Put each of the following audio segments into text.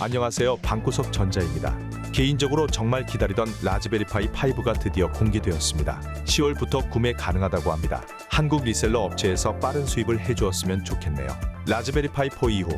안녕하세요. 방구석 전자입니다. 개인적으로 정말 기다리던 라즈베리 파이 5가 드디어 공개되었습니다. 10월부터 구매 가능하다고 합니다. 한국 리셀러 업체에서 빠른 수입을 해주었으면 좋겠네요. 라즈베리 파이 4 이후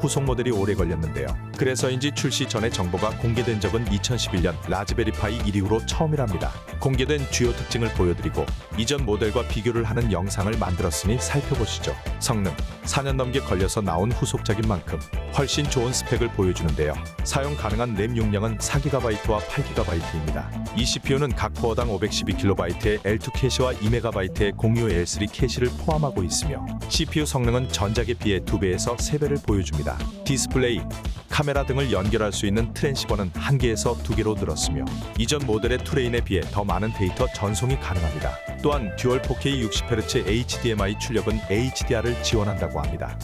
후속 모델이 오래 걸렸는데요. 그래서인지 출시 전에 정보가 공개된 적은 2011년 라즈베리파이 1 이후로 처음이랍니다. 공개된 주요 특징을 보여드리고 이전 모델과 비교를 하는 영상을 만들었으니 살펴보시죠. 성능 4년 넘게 걸려서 나온 후속작인 만큼 훨씬 좋은 스펙을 보여주는데요. 사용 가능한 램 용량은 4GB와 8GB입니다. 이 CPU는 각 코어당 512KB의 L2 캐시와 2MB의 공유 L3 캐시를 포함하고 있으며 CPU 성능은 전작에 비해 2배에서 3배를 보여줍니다. 디스플레이, 카메라 등을 연결할 수 있는 트랜시버는 1개에서 2개로 늘었으며 이전 모델의 투레인에 비해 더 많은 데이터 전송이 가능합니다. 또한 듀얼 4K 60Hz HDMI 출력은 HDR을 지원한다고 합니다.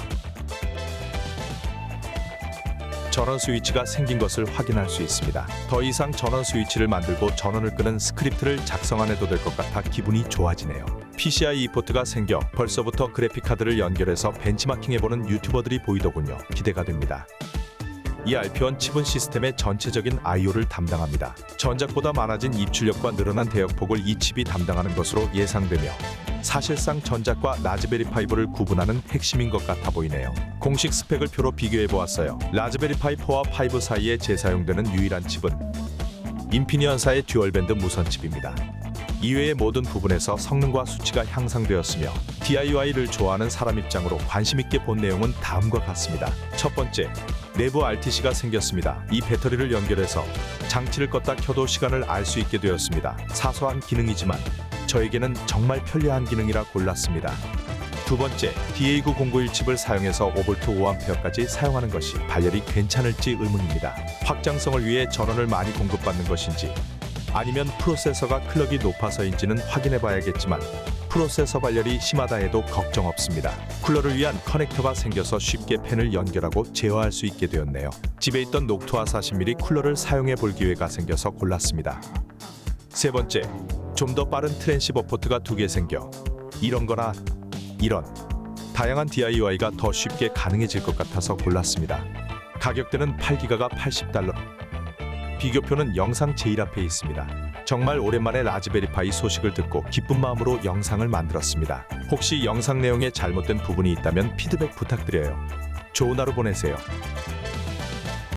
전원 스위치가 생긴 것을 확인할 수 있습니다. 더 이상 전원 스위치를 만들고 전원을 끄는 스크립트를 작성 안 해도 될 것 같아 기분이 좋아지네요. PCI 포트가 생겨 벌써부터 그래픽 카드를 연결해서 벤치마킹해보는 유튜버들이 보이더군요. 기대가 됩니다. 이 RP1 칩은 시스템의 전체적인 I/O를 담당합니다. 전작보다 많아진 입출력과 늘어난 대역폭을 이 칩이 담당하는 것으로 예상되며 사실상 전작과 라즈베리 파이브를 구분하는 핵심인 것 같아 보이네요. 공식 스펙을 표로 비교해 보았어요. 라즈베리 파이 4와 5 사이에 재사용되는 유일한 칩은 인피니언사의 듀얼밴드 무선 칩입니다. 이외의 모든 부분에서 성능과 수치가 향상되었으며 DIY를 좋아하는 사람 입장으로 관심 있게 본 내용은 다음과 같습니다. 첫 번째, 내부 RTC가 생겼습니다. 이 배터리를 연결해서 장치를 껐다 켜도 시간을 알 수 있게 되었습니다. 사소한 기능이지만 저에게는 정말 편리한 기능이라 골랐습니다. 두 번째, DA9091 칩을 사용해서 5V 5A까지 사용하는 것이 발열이 괜찮을지 의문입니다. 확장성을 위해 전원을 많이 공급받는 것인지 아니면 프로세서가 클럭이 높아서인지는 확인해 봐야겠지만 프로세서 발열이 심하다 해도 걱정 없습니다. 쿨러를 위한 커넥터가 생겨서 쉽게 팬을 연결하고 제어할 수 있게 되었네요. 집에 있던 녹투아 40mm 쿨러를 사용해 볼 기회가 생겨서 골랐습니다. 세 번째, 좀 더 빠른 트랜시버 포트가 두 개 생겨 이런 거나 이런 다양한 DIY가 더 쉽게 가능해질 것 같아서 골랐습니다. 가격대는 8기가가 80달러. 비교표는 영상 제일 앞에 있습니다. 정말 오랜만에 라즈베리파이 소식을 듣고 기쁜 마음으로 영상을 만들었습니다. 혹시 영상 내용에 잘못된 부분이 있다면 피드백 부탁드려요. 좋은 하루 보내세요.